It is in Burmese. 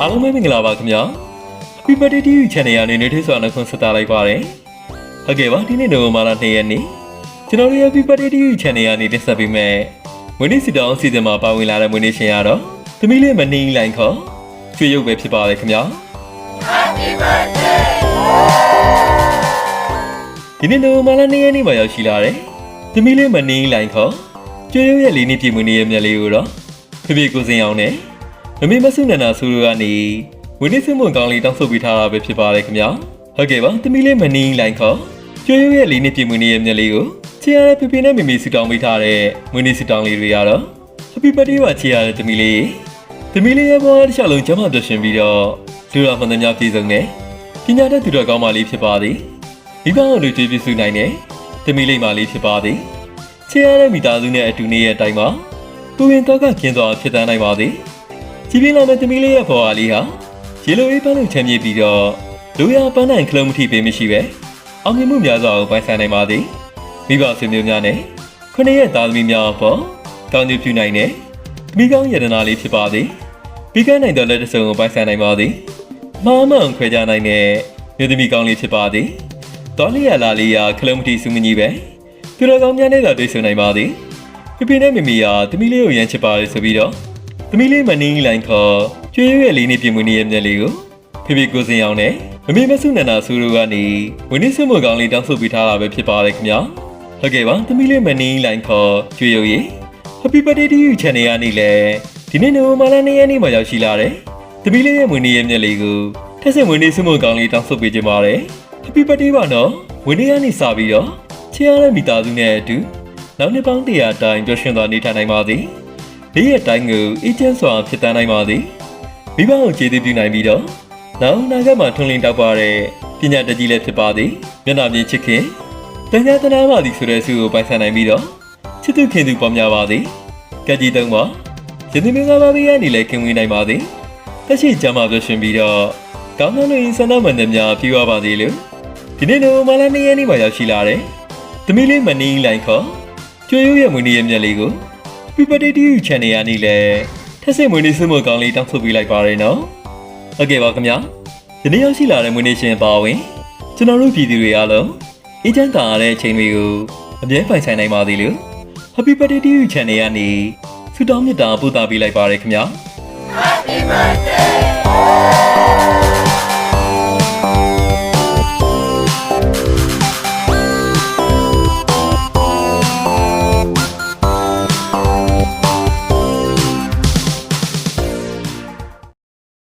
အားလုံးပဲမင်္ဂလာပါခင်ဗျာ Happy Birthday TV Channel ရနေနေထွေးစွာနှုတ်ခွန်းဆက်တာလိုက်ပါတယ်ဟုတ်ကဲ့ပါဒီနေ့နိုဝင်ဘာလ2ရက်နေ့ကျွန်တော်တို့ရဲ့ Happy Birthday TV Channel ရနေတင်ဆက်ပေးမယ်မွေးနေ့စီတောင်းအစီအစဉ်မှာပါဝင်လာတဲ့မွေးနေ့ရှင်ရတော့သမီးလေးမနေလိုင်းခေါ်ကျွေရုပ်ပဲဖြစ်ပါတယ်ခင်ဗျာ Happy Birthday ဒီနေ့နိုဝင်ဘာလ2ရက်နေ့မှာရောက်ရှိလာတယ်သမီးလေးမနေလိုင်းခေါ်ကျွေရုပ်ရဲ့လေးနှစ်ပြည့်မွေးနေ့ရဲ့မြတ်လေးကိုတော့ဖေဖေကိုစင်အောင်နဲ့ မမေမဆုနန္ဒာဆိုလိုကနေဝင်းနေစမွန်ကောင်းလေးတောင်းဆိုပေးထားတာပဲဖြစ်ပါတယ်ခင်ဗျာဟုတ်ကဲ့ပါသမီးလေးမနီလိုင်းခေါ်ကျွေးရွရဲ့လေးနှစ်ပြည့်မွေးနေ့ရဲ့မျက်လေးကိုချီရတဲ့ဖေဖေနဲ့မေမေဆူတောင်းပေးထားတဲ့မွေးနေ့ဆူတောင်းလေးတွေကတော့ Happy Birthday ပါချီရတဲ့သမီးလေးသမီးလေးရဲ့ဘဝတစ်လျှောက်လုံးကျမ်းမာပျော်ရွှင်ပြီးတော့လူတော်မှန်သမျှပြည့်စုံတဲ့ပညာတတ်သူတော်ကောင်းမလေးဖြစ်ပါသည်မိဘတို့ကြွေးပြည့်စုံနိုင်တဲ့သမီးလေးမလေးဖြစ်ပါသည်ချီရတဲ့မိသားစုနဲ့အတူနေတဲ့အတိုင်းမှာပူရင်တော့ကကျင်းစွာဖြစ်တန်းနိုင်ပါသည် ကြည်ပြင်းလာတဲ့သမီးလေးရဲ့ဘဝလေးဟာရေလိုအေးပန်းလို့ချမ်းမြေ့ပြီးတော့လူရပန်းနိုင်ခလုံးမထိပေးမရှိပဲအောင်မြင်မှုများစွာကိုပိုင်ဆိုင်နိုင်ပါသည်မိဘဆွေမျိုးများနဲ့ခုနှစ်ရဲ့သားသမီးများအပေါ်ကောင်းကျိုးပြုနိုင်တဲ့မိကောင်းယတနာလေးဖြစ်ပါသည်ပြီးကနိုင်တဲ့လက်တစ်စုံကိုပိုင်ဆိုင်နိုင်ပါသည်မာမန်ခွဲကြနိုင်တဲ့မြို့သမီးကောင်းလေးဖြစ်ပါသည်တော်လျက်လာလေးရာခလုံးမထိစုမကြီးပဲသူတော်ကောင်းများနဲ့သာတွေ့ဆုံနိုင်ပါသည်ပြပြနဲ့မမီယာသမီးလေးကိုရမ်းချစ်ပါလေဆိုပြီးတော့ သမီးလေးမနင်းလိုင်းခေါ်ကျွေးရွရဲ့လေးနေပြင်မွေးနေရဲ့မျက်လေးကိုဖေဖေကိုစင်အောင်နဲ့မမေမဆုနန္ဒာဆူတို့ကနေဝင်းနေစမွေကောင်းလေးတောင်းဆိုပေးထားတာပဲဖြစ်ပါတယ်ခင်ဗျာဟုတ်ကဲ့ပါသမီးလေးမနင်းလိုင်းခေါ်ကျွေးရွရေ Happy Birthday to you channel ရနေလေဒီနေ့နိုဝင်ဘာလ2ရက်နေ့မှာရောက်ရှိလာတယ်သမီးလေးရဲ့မွေးနေရဲ့မျက်လေးကိုထက်ဆင်မွေးနေစမွေကောင်းလေးတောင်းဆိုပေးကြပါတယ် Happy Birthday ပါနော်ဝင်းနေရနေစပြီးတော့ချစ်ရတဲ့မိသားစုနဲ့အတူနောက်နှစ်ပေါင်း100တိုင်ပျော်ရွှင်စွာနေထိုင်နိုင်ပါသ ည်နေ့ရက်တိုင်းကိုအေဂျင့်စွာဖြစ်တန်းနိုင်ပါသည်မိဘကိုကျေးဇူးပြုနိုင်ပြီးတော့နောက်အနာဂတ်မှာထွန်းလင်းတောက်ပါတဲ့ပညာတတ်ကြီးလည်းဖြစ်ပါသည်မျက်နှာပြင်ချစ်ခင်တန်ခါတနာပါသည်ဆိုတဲ့ဆုကိုပိုင်ဆိုင်နိုင်ပြီးတော့ချစ်သူခင်သူပေါ်များပါသည်ကက်ကြီးသုံးပါယနေ့မင်္ဂလာပါဘေးကနေလည်းခင်ဝင်နိုင်ပါသည်တက်ရှိကြမှာပြရှင်ပြီးတော့ကောင်းကောင်းလေးဆန္ဒမှန်တဲ့များပြေဝပါသည်လို့ဒီနေ့နိုမလာနေ့ရက်နေ့မှာရောက်ရှိလာတယ်သမီးလေးမနီးလိုင်းခေါ်ကျွေးရွရဲ့မွေးနေ့ရဲ့မျက်လေးကို Happy Birthday to you channel ရနေလေထက်စစ်မွေးနေ့စမကောင်းလေးတောင်းဆိုပေးလိုက်ပါရနော်ဟုတ်ကဲ့ပါခင်ဗျာဒီနေ့ရောက်ရှိလာတဲ့မွေးနေ့ရှင်ပါဝင်ကျွန်တော်တို့ပြည်သူတွေအားလုံးအေဂျင့်တာရတဲ့အချိန်တွေကိုအမြဲပိုင်ဆိုင်နိုင်ပါသေးလို့ Happy Birthday to you channel ရနေဆုတောင်းမေတ္တာပို့သပေးလိုက်ပါရခင်ဗျာ Happy birthday